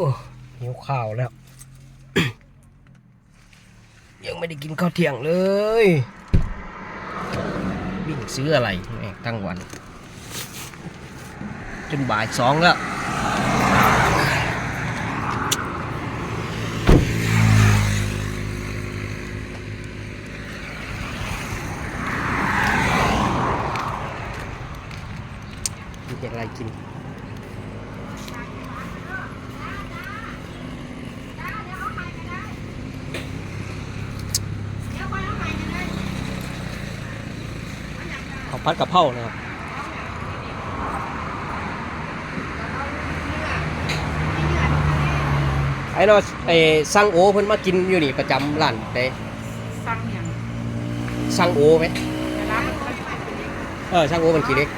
อ้หิวข้าวแล้ว ยังไม่ได้กินข้าวเที่ยงเลยวิ่งซื้ออะไรแม่ตั้งวัน จนบ่ายสองแล้วมีอะไรกิน เอาพัดกะเพรานะครับไอ้เนาะไอ้ซังโอเพิ่นมากินอยู่นี่ประจำร้านเด้สั่งอย่างซังโอไหมแต่ร้านมันก็ไม่ขายเออซังโอมันกี่เล็ก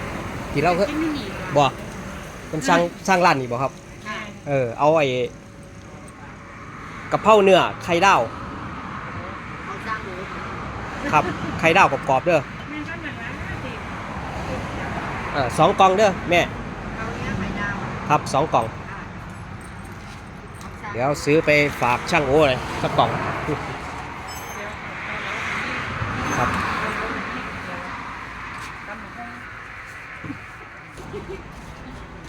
กินแล้วก็กินไม่หนีบ่มันสร้างสร้างร้านนี่บ่ครับใช่เออเอาไอ้ กะเพราเนื้อไข่ดาวเอาสั่งหมูครับไข่ดาวกรอบๆเด้อแม่งก็เหมือนร้านอาหารสิอ่าสองกล่องเด้อแม่เอาเนี้ยไข่ดาวครับสองกล่อง อะเอาสั่งเดี๋ยวซื้อไปฝากช่างโอ้เลยสักกล่องครับ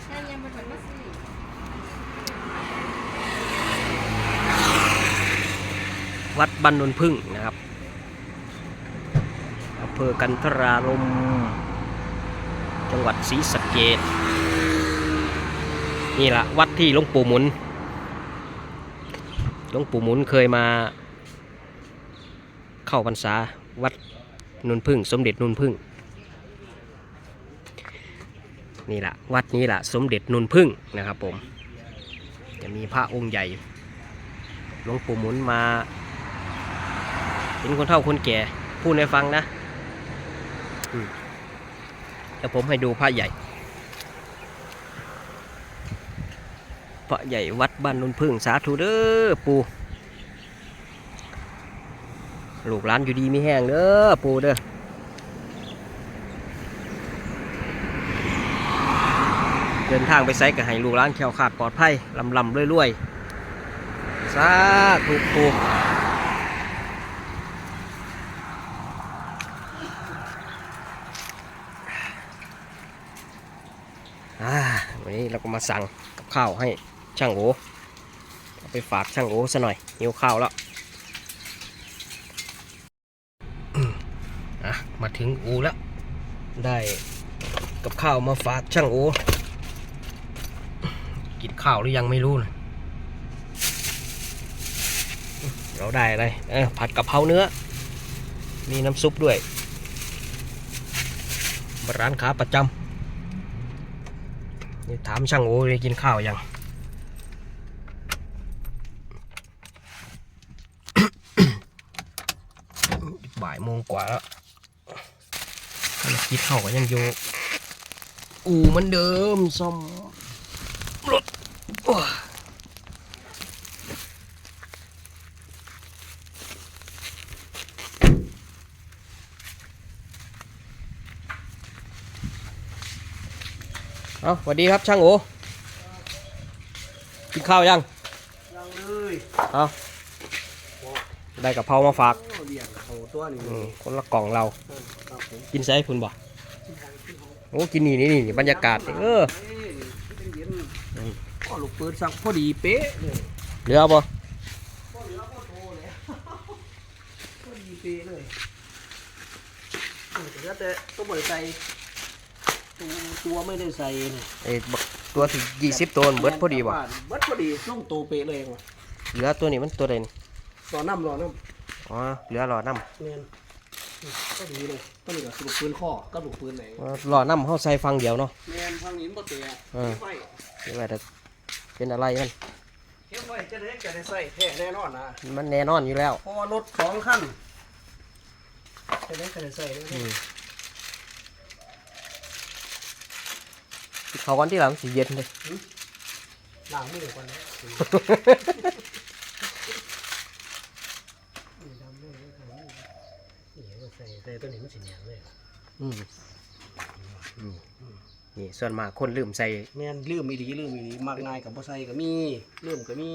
ใช่ยังมันเหมือนมาสิ วัดบ้านนนพึ่งนะครับอำเภอกันทรารมจังหวัดศรีสะเกดนี่ละวัดที่หลวงปู่หมุนหลวงปู่หมุนเคยมา เข้าพรรษาวัดนนพึ่ง สมเด็จนนพึ่ง นี่แหละวัดนี้แหละสมเด็จนนพึ่งนะครับผม จะมีพระองค์ใหญ่หลวงปู่หมุนมา เป็นคนเฒ่าคนแก่พูดให้ฟังนะอืมเดี๋ยวผมให้ดูพระใหญ่ พระใหญ่วัดบ้านนนพึ่งสาธุเด้อปูลูกหลานอยู่ดีมีแห้งเด้อปูเด้อเดินทางไปไซก็ให้ลูกหลานแขวขาดปลอดภัยลำลำรวยๆสาธุปู วันนี้เราก็มาสั่งกับข้าวให้ช่างโอไปฝากช่างโอซะหน่อยหิวข้าวแล้วอะมาถึงอูแล้ว ได้กับข้าวมาฝากช่างโอกินข้าวหรือยังไม่รู้นะเราได้อะไรเออผัดกะเพราเนื้อ มีน้ำซุปด้วย ร้านค้าประจำ นี่ถามช่างโอ้ยกินข้าวยังบ่ายโมงกว่าแล้วภารกิดเขาก็ยังอยู่อู่เหมือนเดิมซ่อมรถโอ้ย เอาสวัสดีครับช่างโอกินข้าวยังยังเลยเอาได้กับเพรามาฝากโอ้เดียงเขาตัวนี้อืมคนละกล่องเราครับผมกินใส่คุณบ่โอ้กินนี่นี่นี่บรรยากาศนี่เออเอ้ยเป็นเย็นก็ลูกปืนสั่งพอดีเป๊ะเลยเหลือบ่พอเหลือพอโตเลยพอดีเป๊ะเลยเออแต่ว่าแต่ต้องบริใส่ ตัวตัวไม่ได้ใส่เนี่ยไอ้บักตัวที่ยี่สิบตัวมันเบิดพอดีบ่เบิดพอดีต้องโตเป๊ะเลยว่ะเหลือตัวนี้มันตัวใดนี่รอน้ำรอน้อ๋อเหลือรอน้ำเนียนอืมก็ดีเลยก็เหลือลูกปืนข้อก็ลูกปืนไหนำรอน้ำเขาใส่ฟังเดียวเนาะแมนทางนี้มันบ่เตะเออไฟเดี๋ยวว่าแต่เป็นอะไรมันเฮ้ยไฟจะได้จะได้ใส่แท้แน่นอนนะมันแน่นอนอยู่แล้วเพราะว่ารถสองขั้นจะได้จะได้ใส่ได้อืม เขาวันที่หลังสีเย็นเลยล้างมือก่อนนะนี่ดำเลยดำเลยนี่ก็ใส่ใส่ตัวนี้มันสีเหนียวเลยอืมนี่ส่วนมากคนลืมใส่แม่นลืมอีหลีลืมอีหลีมากง่ายกับบ่ใส่ก็มีลืมก็มี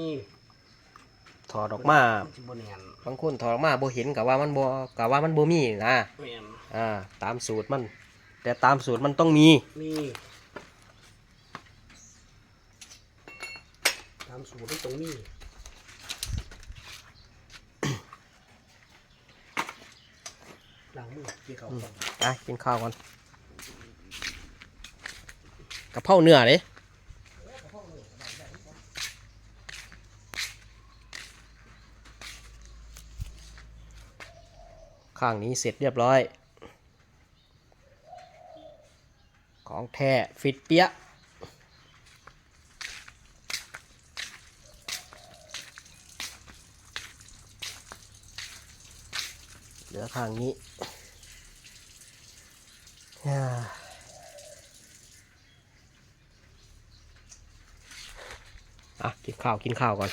ถอดออกมานสิบ่แน่นบางคนถอดออกมาบ่เห็นกับว่ามันบ่กับว่ามันบ่มีนะแม่นอ่า ตามสูตรมัน แต่ตามสูตรมันต้องมีมีามสูตรมันต้องมีล้างมือที่เขาวก่อนอะกินข้าวก่อนกะเพราเนื้อเลยข้างนี้เสร็จเรียบร้อย ของแท้ฟิตเปียะเห ลือข้างนี้อ่าอะกินข้าวกินข้าวก่อน